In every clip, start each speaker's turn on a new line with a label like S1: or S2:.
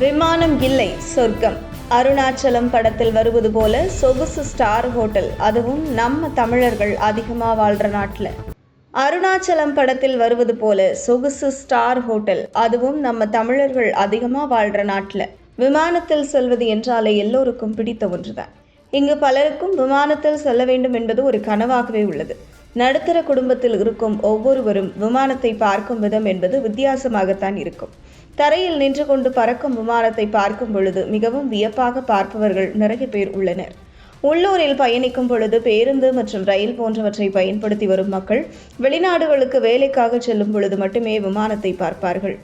S1: விமானம் இல்லை சொர்க்கம். அருணாச்சலம் படத்தில் வருவது போல சொகுசு ஸ்டார் ஹோட்டல் அதுவும் நம்ம தமிழர்கள் அதிகமாக வாழ்கிற நாட்டில். அருணாச்சலம் படத்தில் வருவது போல சொகுசு ஸ்டார் ஹோட்டல் அதுவும் நம்ம தமிழர்கள் அதிகமாக வாழ்கிற நாட்டில். விமானத்தில் செல்வது என்றாலே எல்லோருக்கும் பிடித்த ஒன்றுதான். இங்கு பலருக்கும் விமானத்தில் செல்ல வேண்டும் என்பது ஒரு கனவாகவே உள்ளது. நடுத்தர குடும்பத்தில் இருக்கும் ஒவ்வொருவரும் விமானத்தை பார்க்கும் விதம் என்பது வித்தியாசமாகத்தான் இருக்கும். தரையில் நின்று கொண்டு பறக்கும் விமானத்தை பார்க்கும் பொழுது மிகவும் வியப்பாக பார்ப்பவர்கள் நிறைய பேர் உள்ளனர். உள்ளூரில் பயணிக்கும் பொழுது பேருந்து மற்றும் ரயில் போன்றவற்றை பயன்படுத்தி வரும் மக்கள் வெளிநாடுகளுக்கு வேலைக்காக செல்லும் பொழுது மட்டுமே விமானத்தை பார்ப்பார்கள்.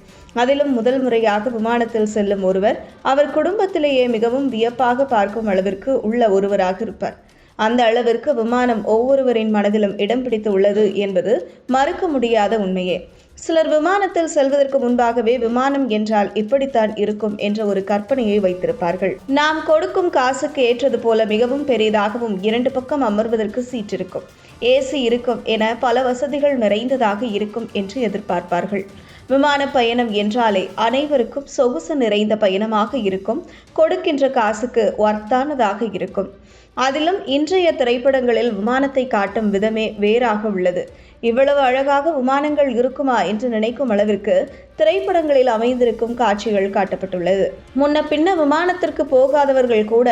S1: அதிலும் முதல் முறையாக விமானத்தில் செல்லும் ஒருவர் அவர் குடும்பத்திலேயே மிகவும் வியப்பாக பார்க்கும் அளவிற்கு உள்ள ஒருவராக இருப்பார். அந்த அளவிற்கு விமானம் ஒவ்வொருவரின் மனதிலும் இடம் பிடித்து உள்ளது என்பது மறுக்க முடியாத உண்மையே. சிலர் விமானத்தில் செல்வதற்கு முன்பாகவே விமானம் என்றால் இப்படித்தான் இருக்கும் என்ற ஒரு கற்பனையை வைத்திருப்பார்கள். நாம் கொடுக்கும் காசுக்கு ஏற்றது போல மிகவும் பெரியதாகவும் இரண்டு பக்கம் அமர்வதற்கு சீட் இருக்கும் ஏசி இருக்கும் என பல வசதிகள் நிறைந்ததாக இருக்கும் என்று எதிர்பார்ப்பார்கள். விமான பயணம் என்றாலே அனைவருக்கும் சொகுசு நிறைந்த பயணமாக இருக்கும். கொடுக்கின்ற காசுக்கு ஒர்த்தானதாக இருக்கும். அதிலும் இன்றைய திரைப்படங்களில் விமானத்தை காட்டும் விதமே வேறாக உள்ளது. இவ்வளவு அழகாக விமானங்கள் இருக்குமா என்று நினைக்கும் அளவிற்கு திரைப்படங்களில் அமைந்திருக்கும் காட்சிகள் காட்டப்பட்டுள்ளது. முன்ன பின்ன விமானத்திற்கு போகாதவர்கள் கூட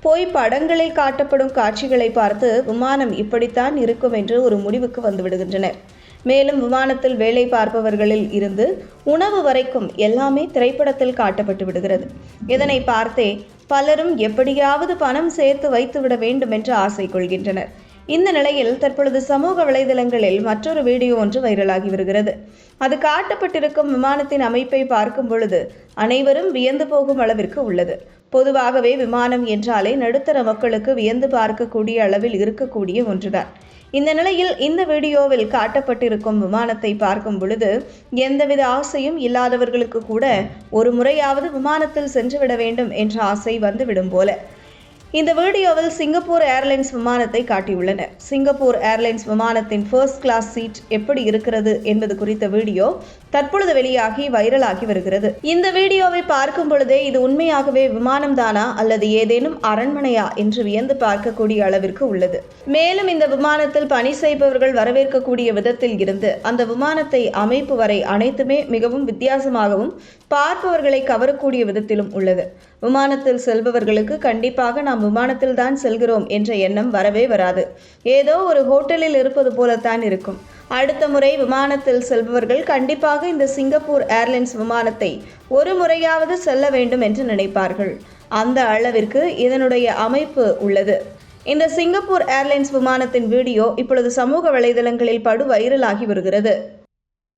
S1: போய் படங்களில் காட்டப்படும் காட்சிகளை பார்த்து விமானம் இப்படித்தான் இருக்கும் என்று ஒரு முடிவுக்கு வந்து விடுகின்றனர் மேலும் விமானத்தில் வேலை பார்ப்பவர்களில் இருந்து உணவு வரைக்கும் எல்லாமே திரைப்படத்தில் காட்டப்பட்டு விடுகிறது. இதனை பார்த்தே பலரும் எப்படியாவது பணம் சேர்த்து வைத்துவிட வேண்டும் என்று ஆசை கொள்கின்றனர். இந்த நிலையில் தற்பொழுது சமூக வலைதளங்களில் மற்றொரு வீடியோ ஒன்று வைரலாகி வருகிறது. அது காட்டப்பட்டிருக்கும் விமானத்தின் அமைப்பை பார்க்கும் பொழுது அனைவரும் வியந்து போகும் அளவிற்கு உள்ளது. பொதுவாகவே விமானம் என்றாலே நடுத்தர மக்களுக்கு வியந்து பார்க்கக்கூடிய அளவில் இருக்கக்கூடிய ஒன்றுதான். இந்த நிலையில் இந்த வீடியோவில் காட்டப்பட்டிருக்கும் விமானத்தை பார்க்கும் பொழுது எந்தவித ஆசையும் இல்லாதவர்களுக்கு கூட ஒரு முறையாவது விமானத்தில் சென்றுவிட வேண்டும் என்ற ஆசை வந்துவிடும் போல. இந்த வீடியோவில் சிங்கப்பூர் ஏர்லைன்ஸ் விமானத்தை காட்டியுள்ளனர். சிங்கப்பூர் ஏர்லைன்ஸ் விமானத்தின் ஃபர்ஸ்ட் கிளாஸ் சீட் எப்படி இருக்கிறது என்பது குறித்த வீடியோ தற்பொழுது வெளியாகி வைரலாகி வருகிறது. இந்த வீடியோவை பார்க்கும் பொழுதே இது உண்மையாகவே விமானம் தானா அல்லது ஏதேனும் அரண்மனையா என்று வியந்து பார்க்கக்கூடிய அளவிற்கு உள்ளது. மேலும் இந்த விமானத்தில் பணி செய்பவர்கள் வரவேற்கக்கூடிய விதத்தில் இருந்து அந்த விமானத்தை அமைப்பு வரை அனைத்துமே மிகவும் வித்தியாசமாகவும் பார்ப்பவர்களை கவரக்கூடிய விதத்திலும் உள்ளது. விமானத்தில் செல்பவர்களுக்கு கண்டிப்பாக நாம் விமானத்தில் தான் செல்கிறோம் என்ற எண்ணம் வரவே வராது. ஏதோ ஒரு ஹோட்டலில் இருப்பது போலத்தான் இருக்கும். அடுத்த முறை விமானத்தில் செல்பவர்கள் கண்டிப்பாக இந்த சிங்கப்பூர் ஏர்லைன்ஸ் விமானத்தை ஒரு முறையாவது செல்ல வேண்டும் என்று நினைப்பார்கள். அந்த அளவிற்கு இதனுடைய அமைப்பு உள்ளது. இந்த சிங்கப்பூர் ஏர்லைன்ஸ் விமானத்தின் வீடியோ இப்பொழுது சமூக வலைதளங்களில் படு வைரலாகி வருகிறது.